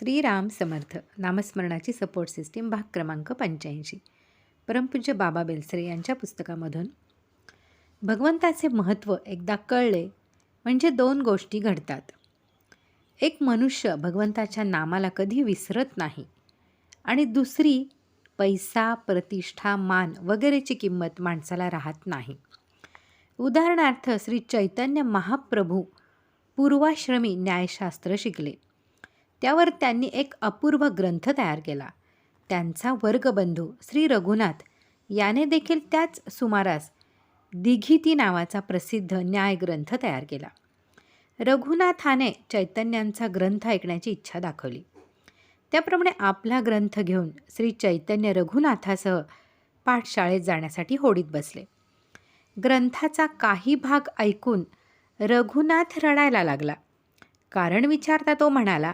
श्रीराम समर्थ नामस्मरणाची support system भाग क्रमांक पंच्याऐंशी. परमपूज्य बाबा बेलसरे यांच्या पुस्तकामधून भगवंताचे महत्त्व एकदा कळले म्हणजे दोन गोष्टी घडतात. एक मनुष्य भगवंताच्या नामाला कधी विसरत नाही आणि दुसरी पैसा प्रतिष्ठा मान वगैरेची किंमत माणसाला राहत नाही. उदाहरणार्थ श्री चैतन्य महाप्रभू पूर्वाश्रमी न्यायशास्त्र शिकले. त्यावर त्यांनी एक अपूर्व ग्रंथ तयार केला. त्यांचा वर्गबंधू श्री रघुनाथ याने देखील त्याच सुमारास दिघिती नावाचा प्रसिद्ध न्यायग्रंथ तयार केला. रघुनाथाने चैतन्यांचा ग्रंथ ऐकण्याची इच्छा दाखवली. त्याप्रमाणे आपला ग्रंथ घेऊन श्री चैतन्य रघुनाथासह पाठशाळेत जाण्यासाठी होडीत बसले. ग्रंथाचा काही भाग ऐकून रघुनाथ रडायला लागला. कारण विचारता तो म्हणाला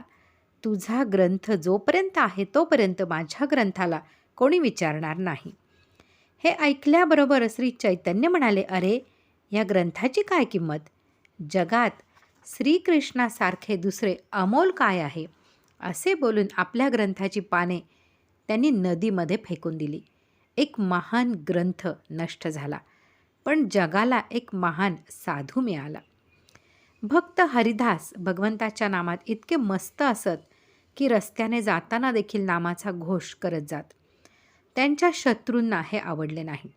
तुझा ग्रंथ जोपर्यंत आहे तोपर्यंत माझ्या ग्रंथाला कोणी विचारणार नाही. हे ऐकल्याबरोबर श्री चैतन्य म्हणाले अरे या ग्रंथाची काय किंमत? जगात श्रीकृष्णासारखे दुसरे अमोल काय आहे? असे बोलून आपल्या ग्रंथाची पाने त्यांनी नदीमध्ये फेकून दिली. एक महान ग्रंथ नष्ट झाला पण जगाला एक महान साधू मिळाला. भक्त हरिदास भगवंताच्या नामात इतके मस्त असत की रस्त्याने जाताना देखील नामाचा घोष करत जात. त्यांच्या शत्रूंना हे आवडले नाही.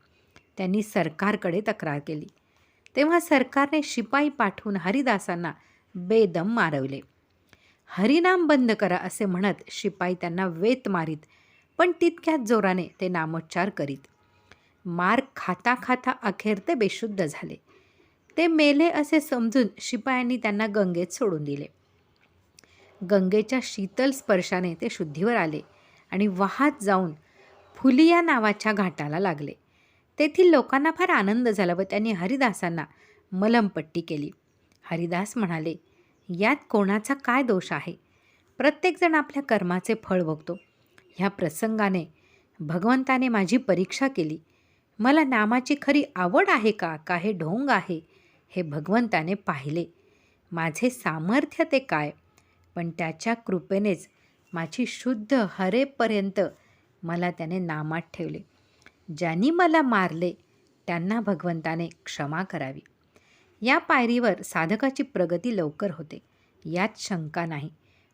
त्यांनी सरकारकडे तक्रार केली. तेव्हा सरकारने शिपाई पाठवून हरिदासांना बेदम मारवले. हरिनाम बंद करा असे म्हणत शिपाई त्यांना वेत मारीत पण तितक्याच जोराने ते नामोच्चार करीत. मार खाता खाता अखेर ते बेशुद्ध झाले. ते मेले असे समजून शिपायांनी त्यांना गंगेत सोडून दिले. गंगेच्या शीतल स्पर्शाने ते शुद्धीवर आले आणि वाहत जाऊन फुलिया नावाच्या घाटाला लागले. तेथील लोकांना फार आनंद झाला व त्यांनी हरिदासांना मलमपट्टी केली. हरिदास म्हणाले यात कोणाचा काय दोष आहे? प्रत्येकजण आपल्या कर्माचे फळ भोगतो ह्या प्रसंगाने भगवंताने माझी परीक्षा केली. मला नामाची खरी आवड आहे का? का हे ढोंग आहे? हे भगवंताने पाहिले. माझे सामर्थ्य ते काय? पण त्याच्या कृपेनेच माझी शुद्ध हरेपर्यंत मला त्याने नामात ठेवले. ज्यांनी मला मारले त्यांना भगवंताने क्षमा करावी. या पायरीवर साधकाची प्रगती लवकर होते. यात शंका नाही.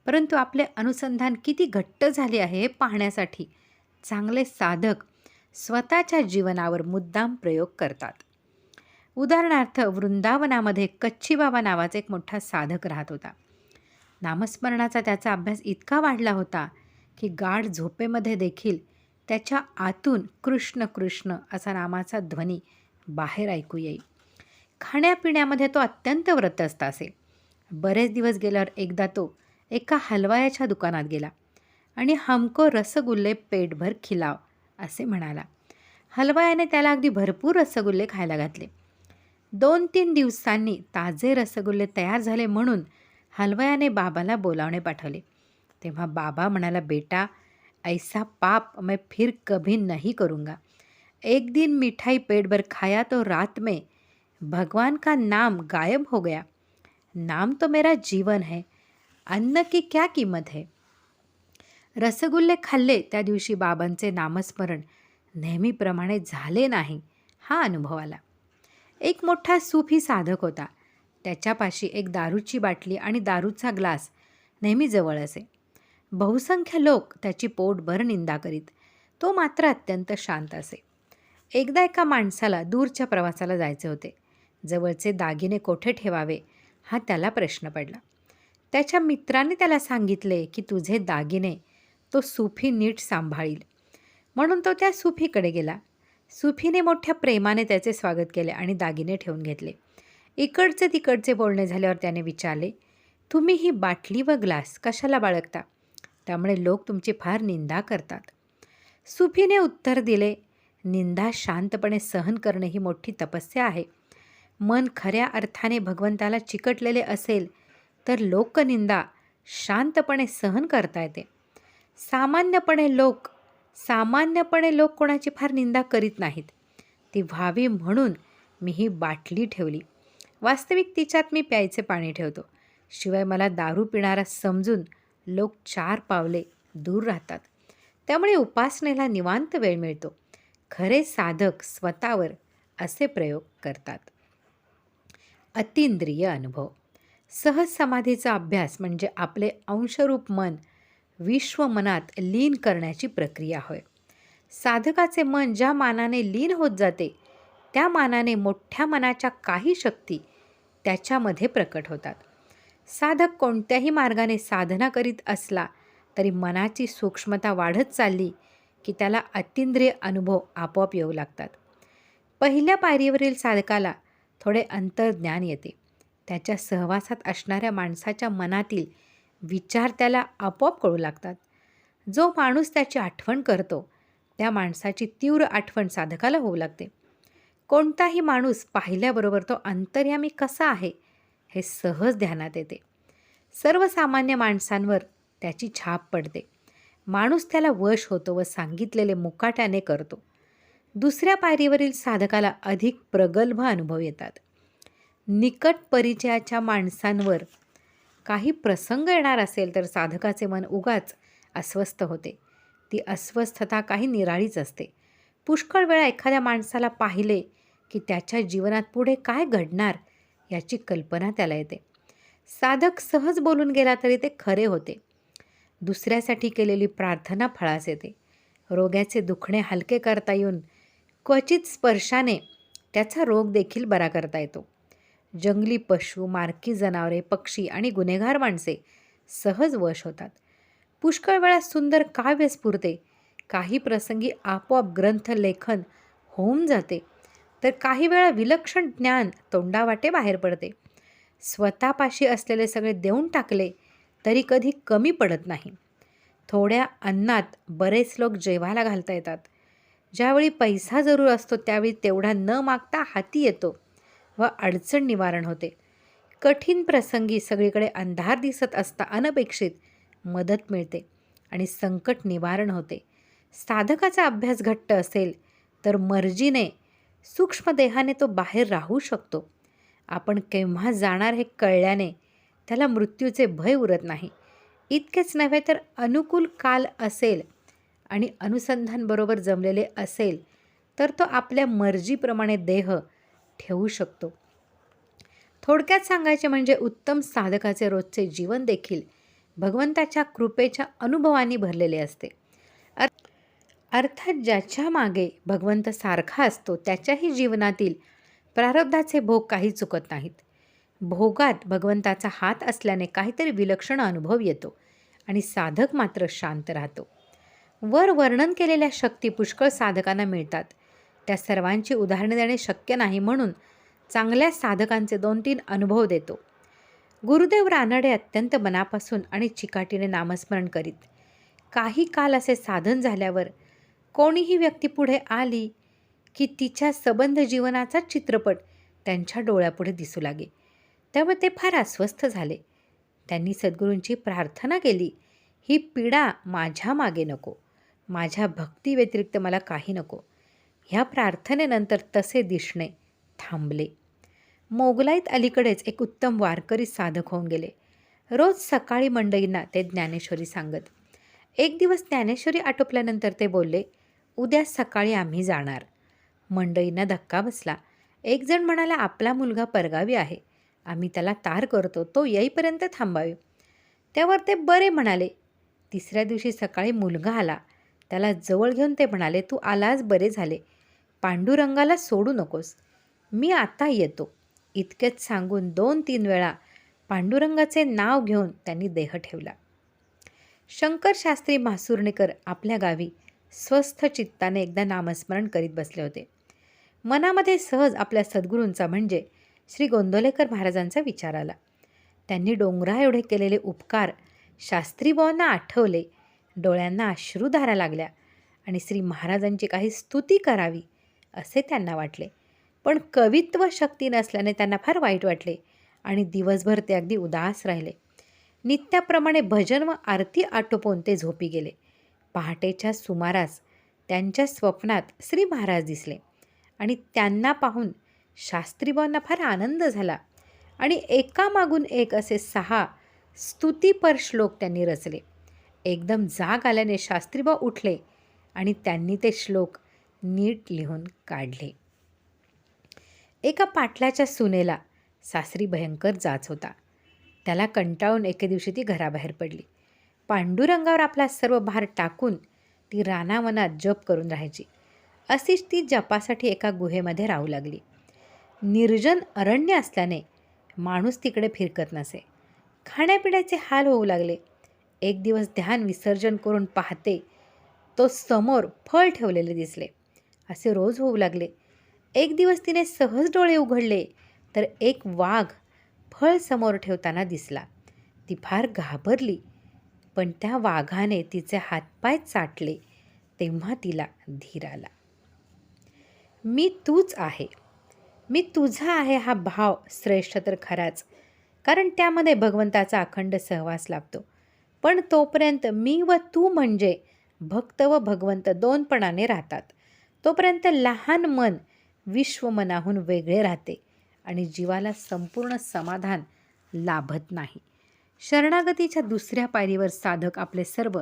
परंतु आपले अनुसंधान किती घट्ट झाले आहे हे पाहण्यासाठी चांगले साधक स्वतःच्या जीवनावर मुद्दाम प्रयोग करतात. उदाहरणार्थ वृंदावनामध्ये कच्छीबाबा नावाचा एक मोठा साधक राहत होता. नामस्मरणाचा त्याचा अभ्यास इतका वाढला होता की गाढ झोपेमध्ये देखील त्याच्या आतून कृष्ण कृष्ण असा नामाचा ध्वनी बाहेर ऐकू येईल. खाण्यापिण्यामध्ये तो अत्यंत व्रतस्थ असे. बरेच दिवस गेल्यावर एकदा तो एका हलवायाच्या दुकानात गेला आणि हमको रसगुल्ले पेटभर खिलाव असे म्हणाला. हलवायाने त्याला अगदी भरपूर रसगुल्ले खायला घातले. दोन तीन दिवसांनी ताजे रसगुल्ले तयार झाले म्हणून हलवयाने बाबाला बोलावणे पाठवले. तेव्हा बाबा म्हणाला बेटा ऐसा पाप मैं फिर कभी नहीं करूँगा. एक दिन मिठाई पेट भर खाया तो रात में भगवान का नाम गायब हो गया. नाम तो मेरा जीवन है अन्न की क्या किंमत है? रसगुल्ले खाल्ले त्या दिवशी बाबांचे नामस्मरण नेहमीप्रमाणे झाले नाही हा अनुभव आला. एक मोठा सूफी साधक होता. त्याच्यापाशी एक दारूची बाटली आणि दारूचा ग्लास नेहमी जवळ असे. बहुसंख्य लोक त्याची पोटभर निंदा करीत. तो मात्र अत्यंत शांत असे. एकदा एका माणसाला दूरच्या प्रवासाला जायचे होते. जवळचे दागिने कोठे ठेवावे हा त्याला प्रश्न पडला. त्याच्या मित्राने त्याला सांगितले की तुझे दागिने तो सुफी नीट सांभाळील. म्हणून तो त्या सुफीकडे गेला. सुफीने मोठ्या प्रेमाने त्याचे स्वागत केले आणि दागिने ठेवून घेतले. इकडचे तिकडचे बोलणे झाल्यावर त्याने विचारले तुम्ही ही बाटली व ग्लास कशाला बाळगता? त्यामुळे लोक तुमची फार निंदा करतात. सुफीने उत्तर दिले निंदा शांतपणे सहन करणे ही मोठी तपस्या आहे. मन खऱ्या अर्थाने भगवंताला चिकटलेले असेल तर लोकनिंदा शांतपणे सहन करता येते. सामान्यपणे लोक सामान्यपणे लोक कोणाची फार निंदा करीत नाहीत. ती व्हावी म्हणून मी ही बाटली ठेवली. वास्तविक तिच्यात मी प्यायचे पाणी ठेवतो. शिवाय मला दारू पिणारा समजून लोक चार पावले दूर राहतात. त्यामुळे उपासनेला निवांत वेळ मिळतो. खरे साधक स्वतःवर असे प्रयोग करतात. अतिंद्रिय अनुभव. सहज समाधीचा अभ्यास म्हणजे आपले अंशरूप मन विश्व मनात लीन करण्याची प्रक्रिया होय. साधकाचे मन ज्या मानाने लीन होत जाते त्या मानाने मोठ्या मनाच्या काही शक्ती त्याच्यामध्ये प्रकट होतात. साधक कोणत्याही मार्गाने साधना करीत असला तरी मनाची सूक्ष्मता वाढत चालली की त्याला अतिंद्रिय अनुभव आपोआप येऊ लागतात. पहिल्या पायरीवरील साधकाला थोडे अंतर्ज्ञान येते. त्याच्या सहवासात असणाऱ्या माणसाच्या मनातील विचार त्याला आपोआप कळू लागतात. जो माणूस त्याची आठवण करतो त्या माणसाची तीव्र आठवण साधकाला होऊ लागते. कोणताही माणूस पाहिल्याबरोबर तो अंतर्यामी कसा आहे हे सहज ध्यानात येते. सर्वसामान्य माणसांवर त्याची छाप पडते. माणूस त्याला वश होतो व सांगितलेले मुकाट्याने करतो. दुसऱ्या पायरीवरील साधकाला अधिक प्रगल्भ अनुभव येतात. निकट परिचयाच्या माणसांवर काही प्रसंग येणार असेल तर साधकाचे मन उगाच अस्वस्थ होते. ती अस्वस्थता काही निराळीच असते. पुष्कळ वेळा एखाद्या माणसाला पाहिले की त्याच्या जीवनात पुढे काय घडणार याची कल्पना त्याला येते. साधक सहज बोलून गेला तरी ते खरे होते. दुसऱ्यासाठी केलेली प्रार्थना फळास येते. रोग्याचे दुखणे हलके करता येऊन क्वचित स्पर्शाने त्याचा रोग देखील बरा करता येतो. जंगली पशु मारकी जनावरे पक्षी आणि गुन्हेगार माणसे सहज वश होतात. पुष्कळ वेळा सुंदर काव्य स्फुरते. काही प्रसंगी आपोआप ग्रंथ लेखन होऊन जाते. तर काही वेळा विलक्षण ज्ञान तोंडावाटे बाहेर पडते. स्वतःपाशी असलेले सगळे देऊन टाकले तरी कधी कमी पडत नाही. थोड्या अन्नात बरेच लोक जेवायला घालता येतात. ज्यावेळी पैसा जरूर असतो त्यावेळी तेवढा न मागता हाती येतो व अडचण निवारण होते. कठीण प्रसंगी सगळीकडे अंधार दिसत असता अनपेक्षित मदत मिळते आणि संकट निवारण होते. साधकाचा अभ्यास घट्ट असेल तर मर्जीने सूक्ष्म देहाने तो बाहेर राहू शकतो. आपण केव्हा जाणार हे कळल्याने त्याला मृत्यूचे भय उरत नाही. इतकेच नव्हे तर अनुकूल काल असेल आणि अनुसंधानबरोबर जमलेले असेल तर तो आपल्या मर्जीप्रमाणे देह ठेवू शकतो. थोडक्यात सांगायचे म्हणजे उत्तम साधकाचे रोजचे जीवन देखील भगवंताच्या कृपेच्या अनुभवांनी भरलेले असते. अर्थात ज्याच्या मागे भगवंत सारखा असतो त्याच्याही जीवनातील प्रारब्धाचे भोग काही चुकत नाहीत. भोगात भगवंताचा हात असल्याने काहीतरी विलक्षण अनुभव येतो आणि साधक मात्र शांत राहतो. वर वर्णन केलेल्या शक्ती पुष्कळ साधकांना मिळतात. त्या सर्वांची उदाहरणे देणे शक्य नाही म्हणून चांगल्या साधकांचे दोन तीन अनुभव देतो. गुरुदेव रानडे अत्यंत मनापासून आणि चिकाटीने नामस्मरण करीत काही काल असे साधन झाल्यावर कोणीही व्यक्ती पुढे आली की तिच्या सबंध जीवनाचा चित्रपट त्यांच्या डोळ्यापुढे दिसू लागे. त्यामुळे ते फार अस्वस्थ झाले. त्यांनी सद्गुरूंची प्रार्थना केली ही पीडा माझ्या मागे नको. माझ्या भक्तीव्यतिरिक्त मला काही नको. ह्या प्रार्थनेनंतर तसे दिसणे थांबले. मोगलाईत अलीकडेच एक उत्तम वारकरी साधक होऊन गेले. रोज सकाळी मंडईंना ते ज्ञानेश्वरी सांगत. एक दिवस ज्ञानेश्वरी आटोपल्यानंतर ते बोलले उद्या सकाळी आम्ही जाणार. मंडईंना धक्का बसला. एकजण म्हणाला आपला मुलगा परगावी आहे. आम्ही त्याला तार करतो. तो येईपर्यंत थांबावे. त्यावर ते बरे म्हणाले. तिसऱ्या दिवशी सकाळी मुलगा आला. त्याला जवळ घेऊन ते म्हणाले तू आलाच बरे झाले. पांडुरंगाला सोडू नकोस. मी आता येतो. इतकेच सांगून दोन तीन वेळा पांडुरंगाचे नाव घेऊन त्यांनी देह ठेवला. शंकर शास्त्री मासुर्णेकर आपल्या गावी स्वस्थ चित्ताने एकदा नामस्मरण करीत बसले होते. मनामध्ये सहज आपल्या सद्गुरूंचा म्हणजे श्री गोंदोलेकर महाराजांचा विचार आला. त्यांनी डोंगरा एवढे केलेले उपकार शास्त्रीबावांना आठवले डोळ्यांना अश्रुधारा लागल्या आणि श्री महाराजांची काही स्तुती करावी असे त्यांना वाटले. पण कवित्व शक्ती नसल्याने त्यांना फार वाईट वाटले आणि दिवसभर ते अगदी उदास राहिले. नित्याप्रमाणे भजन व आरती आटोपून ते झोपी गेले. पहाटेच्या सुमारास त्यांच्या स्वप्नात श्री महाराज दिसले. आणि त्यांना पाहून शास्त्रीबांना फार आनंद झाला. आणि एकामागून एक असे सहा स्तुतीपर श्लोक त्यांनी रचले. एकदम जाग आल्याने शास्त्रीबा उठले आणि त्यांनी ते श्लोक नीट लिहून काढले. एका पाटलाच्या सुनेला सासरी भयंकर जाच होता. त्याला कंटाळून एके दिवशी ती घराबाहेर पडली. पांडुरंगावर आपला सर्व भार टाकून ती रानावनात जप करून राहायची. अशीच ती जपासाठी एका गुहेमध्ये राहू लागली. निर्जन अरण्य असल्याने माणूस तिकडे फिरकत नसे. खाण्यापिण्याचे हाल होऊ लागले. एक दिवस ध्यान विसर्जन करून पाहते तो समोर फळ ठेवलेले दिसले. असे रोज होऊ लागले. एक दिवस तिने सहज डोळे उघडले तर एक वाघ फळ समोर ठेवताना दिसला. ती फार घाबरली. पण त्या वाघाने तिचे हातपाय चाटले तेव्हा तिला धीर आला. मी तूच आहे. मी तुझा आहे हा भाव श्रेष्ठ तर खराच कारण त्यामध्ये भगवंताचा अखंड सहवास लाभतो. पण तोपर्यंत मी व तू म्हणजे भक्त व भगवंत दोनपणाने राहतात. तोपर्यंत लहान मन विश्वमनाहून वेगळे राहते आणि जीवाला संपूर्ण समाधान लाभत नाही. शरणागतीच्या दुसऱ्या पायरीवर साधक आपले सर्व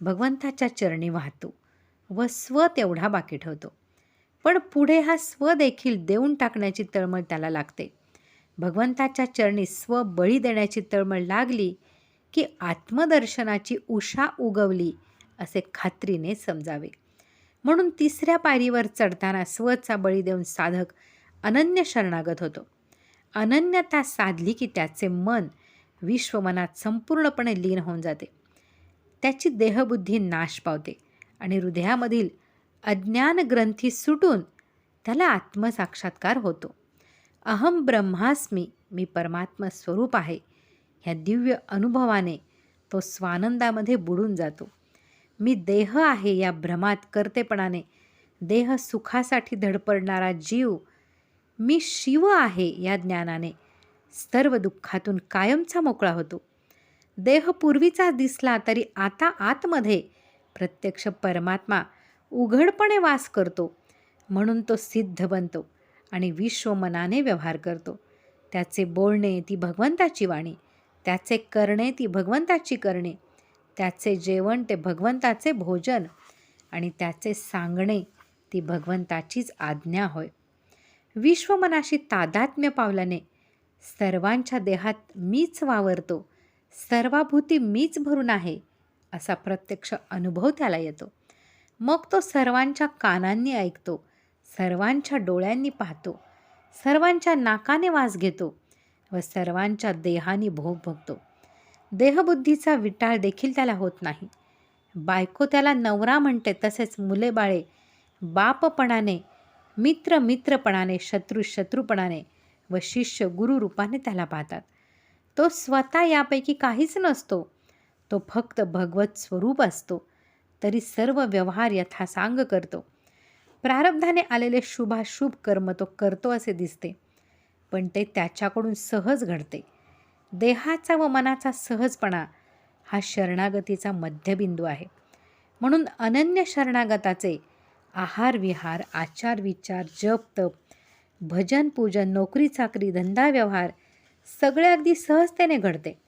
भगवंताच्या चरणी वाहतो व स्व तेवढा बाकी ठेवतो. पण पुढे हा स्व देखील देऊन टाकण्याची तळमळ त्याला लागते. भगवंताच्या चरणी स्व बळी देण्याची तळमळ लागली की आत्मदर्शनाची उषा उगवली असे खात्रीने समजावे. म्हणून तिसऱ्या पायरीवर चढताना स्वचा बळी देऊन साधक अनन्य शरणागत होतो. अनन्यता साधली की त्याचे मन विश्व मनात संपूर्णपणे लीन होऊन जाते. त्याची देहबुद्धी नाश पावते आणि हृदयामधील अज्ञान ग्रंथी सुटून त्याला आत्मसाक्षात्कार होतो. अहम ब्रह्मास्मी मी परमात्मा स्वरूप आहे. ह्या दिव्य अनुभवाने तो स्वानंदामध्ये बुडून जातो. मी देह आहे या भ्रमात करतेपणाने. देह सुखासाठी धडपडणारा जीव मी शिव आहे या ज्ञानाने. सर्व दुःखातून कायमचा मोकळा होतो. देह पूर्वीचा दिसला तरी आता आतमध्ये प्रत्यक्ष परमात्मा उघडपणे वास करतो म्हणून तो सिद्ध बनतो आणि विश्वमनाने व्यवहार करतो. त्याचे बोलणे ती भगवंताची वाणी त्याचे करणे ती भगवंताची करणे त्याचे जेवण ते भगवंताचे भोजन आणि त्याचे सांगणे ती भगवंताचीच आज्ञा होय. विश्वमनाशी तादात्म्य पावल्याने सर्वांच्या देहात मीच वावरतो सर्वाभूती मीच भरून आहे असा प्रत्यक्ष अनुभव त्याला येतो. मग तो सर्वांच्या कानांनी ऐकतो सर्वांच्या डोळ्यांनी पाहतो सर्वांच्या नाकाने वास घेतो व सर्वांच्या देहानी भोग भोगतो. देहबुद्धीचा विटाळ देखील त्याला होत नाही. बायको त्याला नवरा म्हणते तसेच मुले बाळे बापपणाने मित्र मित्रपणाने शत्रू शत्रूपणाने व शिष्य गुरुरूपाने त्याला पाहतात. तो स्वतः यापैकी काहीच नसतो. तो फक्त भगवत स्वरूप असतो. तरी सर्व व्यवहार यथासांग करतो. प्रारब्धाने आलेले शुभाशुभ कर्म तो करतो असे दिसते. पण ते त्याच्याकडून सहज घडते. देहाचा व मनाचा सहजपणा हा शरणागतीचा मध्यबिंदू आहे. म्हणून अनन्य शरणागताचे आहार विहार आचार विचार जप तप भजन पूजन नोकरी चाकरी धंदा व्यवहार सगळे अगदी सहजतेने घडते.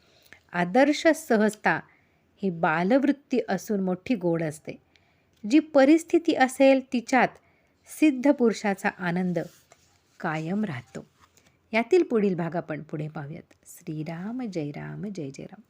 आदर्श सहजता ही बालवृत्ती असून मोठी गोड असते. जी परिस्थिती असेल तिच्यात सिद्ध पुरुषाचा आनंद कायम राहतो. यातील पुढील भाग आपण पुढे पाहूयात. श्रीराम जय राम जय जय राम.